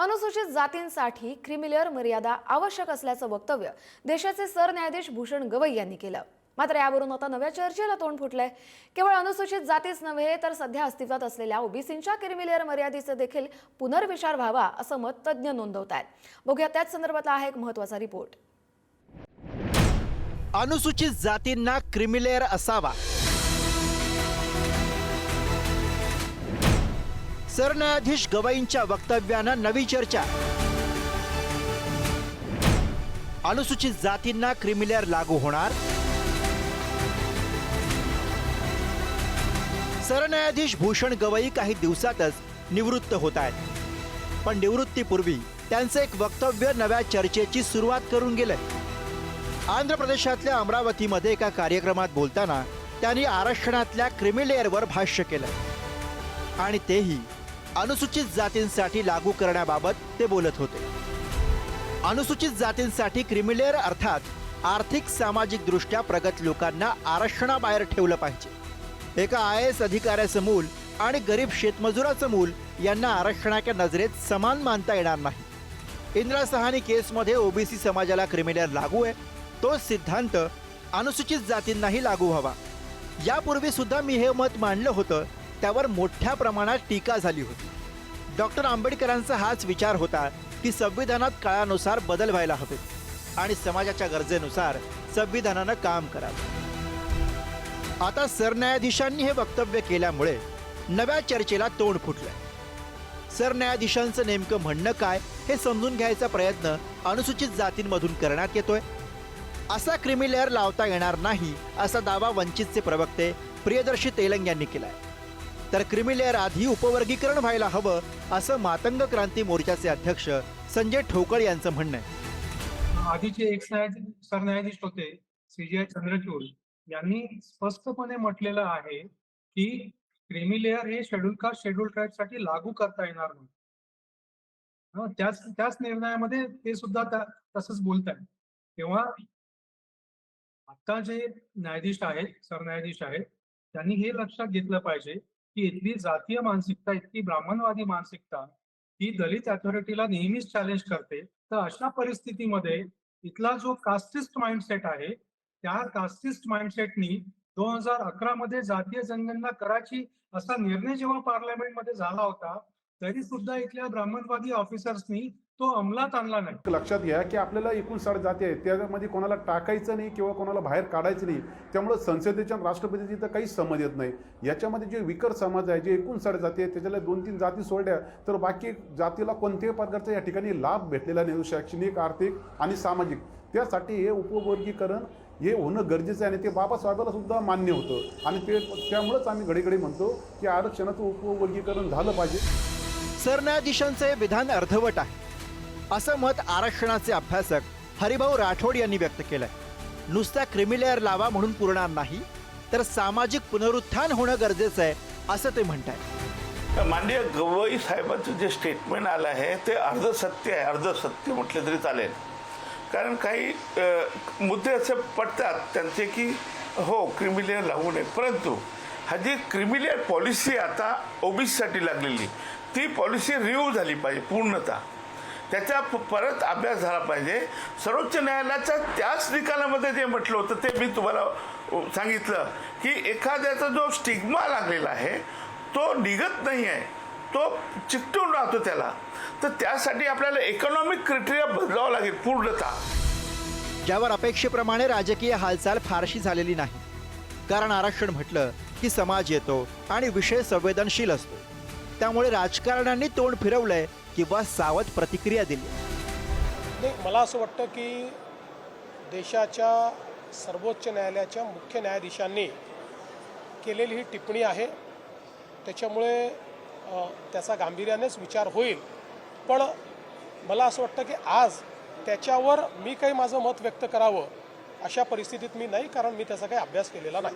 अनुसूचित जातींसाठी क्रिमिलेअर मर्यादा आवश्यक असल्याचं वक्तव्य देशाचे सरन्यायाधीश भूषण गवई यांनी केलं. मात्र यावरून आता नव्या चर्चेला तोंड फुटलंय. केवळ अनुसूचित जातीच नव्हे तर सध्या अस्तित्वात असलेल्या ओबीसींच्या क्रिमिलेअर मर्यादेचं देखील पुनर्विचार व्हावा असं मत तज्ज्ञ नोंदवत आहेत बघूया त्याच संदर्भातला हा एक महत्त्वाचा रिपोर्ट. अनुसूचित जातींना क्रिमिलेअर असावा. सरन्यायाधीश गवईंच्या वक्तव्यानं नवी चर्चा. अनुसूचित जातींना क्रिमिलेअर लागू होणार. सरन्यायाधीश भूषण गवई काही दिवसातच निवृत्त होत आहेत. पण निवृत्तीपूर्वी त्यांचं एक वक्तव्य नव्या चर्चेची सुरुवात करून गेलंय. आंध्र प्रदेशातल्या अमरावतीमध्ये एका कार्यक्रमात बोलताना त्यांनी आरक्षणातल्या क्रिमिलेअरवर भाष्य केलं. आणि तेही अनुसूचित जातींसाठी लागू करण्याबाबत ते बोलत होते. अनुसूचित जातींसाठी क्रिमिलेअर अर्थात आर्थिक सामाजिक दृष्ट्या प्रगत लोकांना आरक्षणाबाहेर ठेवलं पाहिजे. एका आय एस अधिकाऱ्याचं मूल आणि गरीब शेतमजुराचं मूल यांना आरक्षणाच्या नजरेत समान मानता येणार नाही. इंदिरा सहानी केसमध्ये ओबीसी समाजाला क्रिमिलेअर लागू आहे. तोच सिद्धांत अनुसूचित जातींनाही लागू व्हावा. यापूर्वी सुद्धा मी हे मत मांडलं होतं त्यावर मोठ्या प्रमाणात टीका झाली होती. डॉक्टर आंबेडकरांचा हाच विचार होता की संविधानात काळानुसार बदल व्हायला हवे आणि समाजाच्या गरजेनुसार संविधानानं काम करावं. आता सरन्यायाधीशांनी हे वक्तव्य केल्यामुळे नव्या चर्चेला तोंड फुटलं सरन्यायाधीशांचं नेमकं म्हणणं काय हे समजून घ्यायचा प्रयत्न अनुसूचित जातींमधून करण्यात येतोय. असा क्रिमिलेअर लावता येणार नाही असा दावा वंचितचे प्रवक्ते प्रियदर्शी तेलंग यांनी केलाय. तर क्रिमिलेअर आधी उपवर्गीकरण व्हायला हवं असं मातंग क्रांती मोर्चाचे अध्यक्ष संजय ठोकळ यांचं म्हणणं आहे. आधीचे एक न्यायाधीश सरन्यायाधीश होते सीजीआय चंद्रचूड यांनी स्पष्टपणे म्हटलेलं आहे की क्रिमिलेअर हे शेड्यूल कास्ट शेड्यूल ट्राईबसाठी लागू करता येणार नाही. त्याच त्याच निर्णयामध्ये ते सुद्धा तसंच बोलत आहेत तेव्हा आता जे न्यायाधीश आहेत सरन्यायाधीश आहेत त्यांनी हे लक्षात घेतलं पाहिजे की इथली जातीय मानसिकता इतकी ब्राह्मणवादी मानसिकता ही दलित अथॉरिटीला नेहमीच चॅलेंज करते. तर अशा परिस्थितीमध्ये इथला जो कास्टिस्ट माइंडसेट आहे त्या कास्टिस्ट माइंडसेटनी दोन हजार अकरा मध्ये जातीय जनगणना करायची असा निर्णय जेव्हा पार्लमेंटमध्ये झाला होता तरी सुद्धा इथल्या ब्राह्मणवादी ऑफिसर्सनी तो अंमलात आणला नाही. लक्षात घ्या की आपल्याला एकूण साठ जाती आहेत. त्यामध्ये कोणाला टाकायचं नाही किंवा कोणाला बाहेर काढायचं नाही. त्यामुळं संसदेच्या राष्ट्रपतीची तर काहीच समज येत नाही. याच्यामध्ये जे विकर समाज आहे जे एकूण साठ जाती आहेत त्याच्याला दोन तीन जाती सोडल्या तर बाकी जातीला कोणत्याही प्रकारचा या ठिकाणी लाभ भेटलेला नाही. शैक्षणिक आर्थिक आणि सामाजिक. त्यासाठी हे उपवर्गीकरण हे होणं गरजेचं आहे आणि ते बाबासाहेबाला सुद्धा मान्य होतं. आणि ते त्यामुळेच आम्ही घडीघडी म्हणतो की आरक्षणाचं उपवर्गीकरण झालं पाहिजे. सरन्यायाधीशांचे हे विधान अर्धवट आहे. असं मत आरक्षणाचे अभ्यासक हरिभाऊ राठोड यांनी व्यक्त केलंय. नुसता क्रिमिलेअर लावा म्हणून पुरणार नाही तर सामाजिक पुनरुत्थान होणं गरजेचं आहे असं ते म्हणताय माननीय गवई साहेबांचं जे स्टेटमेंट आलं आहे ते अर्ध सत्य आहे. अर्ध सत्य म्हटलं तरी चालेल. कारण काही मुद्दे असे पडतात त्यांचे की हो क्रिमिलेअर लावू नये. परंतु हा जी क्रिमिलियर पॉलिसी आता ओबीसीसाठी लागलेली ती पॉलिसी रिव्ह्यू झाली पाहिजे पूर्णतः. त्याचा प- परत अभ्यास झाला पाहिजे. सर्वोच्च न्यायालयाच्या त्याच निकालामध्ये जे म्हटलं होतं ते मी तुम्हाला सांगितलं की एखाद्याचा जो स्टिग्मा लागलेला आहे तो निघत नाही आहे. तो चिकटून राहतो त्याला. तर त्यासाठी आपल्याला इकॉनॉमिक क्रिटेरिया बदलावं लागेल पूर्णतः. ज्यावर अपेक्षेप्रमाणे राजकीय हालचाल फारशी झालेली नाही. कारण आरक्षण म्हटलं की समाज येतो आणि विषय संवेदनशील असतो. त्यामुळे राजकारण्यांनी तोंड फिरवलंय किंवा सावध प्रतिक्रिया दिली. नाही मला असं वाटतं की देशाच्या सर्वोच्च न्यायालयाच्या मुख्य न्यायाधीशांनी केलेली ही टिप्पणी आहे. त्याच्यामुळे त्याचा गांभीर्यानेच विचार होईल. पण मला असं वाटतं की आज त्याच्यावर मी काही माझं मत व्यक्त करावं. अशा परिस्थितीत मी नाही कारण मी त्याचा काही अभ्यास केलेला नाही.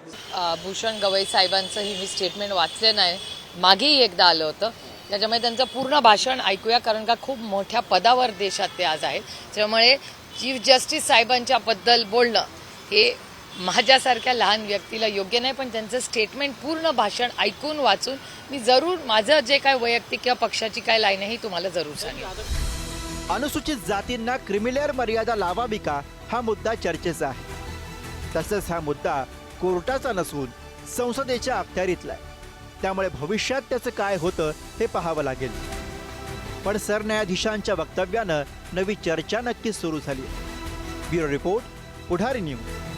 भूषण गवई साहेबांचंही मी स्टेटमेंट वाचलं नाही. मागेही एकदा आलं होतं. त्याच्यामुळे त्यांचं पूर्ण भाषण ऐकूया कारण का खूप मोठ्या पदावर देशात ते आज आहेत. त्यामुळे चीफ जस्टिस साहेबांच्याबद्दल बोलणं हे माझ्यासारख्या लहान व्यक्तीला योग्य नाही पण त्यांचं स्टेटमेंट पूर्ण भाषण ऐकून वाचून मी जरूर माझं जे काय वैयक्तिक किंवा पक्षाची काय लाईन आहे ही तुम्हाला जरूर सांगेन. अनुसूचित जातींना क्रिमिलेअर मर्यादा लावावी का हा मुद्दा चर्चेचा आहे. तसंच हा मुद्दा कोर्टाचा नसून संसदेच्या अखत्यारीतला आहे. त्यामुळे भविष्यात त्याचं काय होतं हे पाहावं लागेल. पण सरन्यायाधीशांच्या वक्तव्यानं नवी चर्चा नक्कीच सुरू झाली ब्युरो रिपोर्ट पुढारी न्यूज.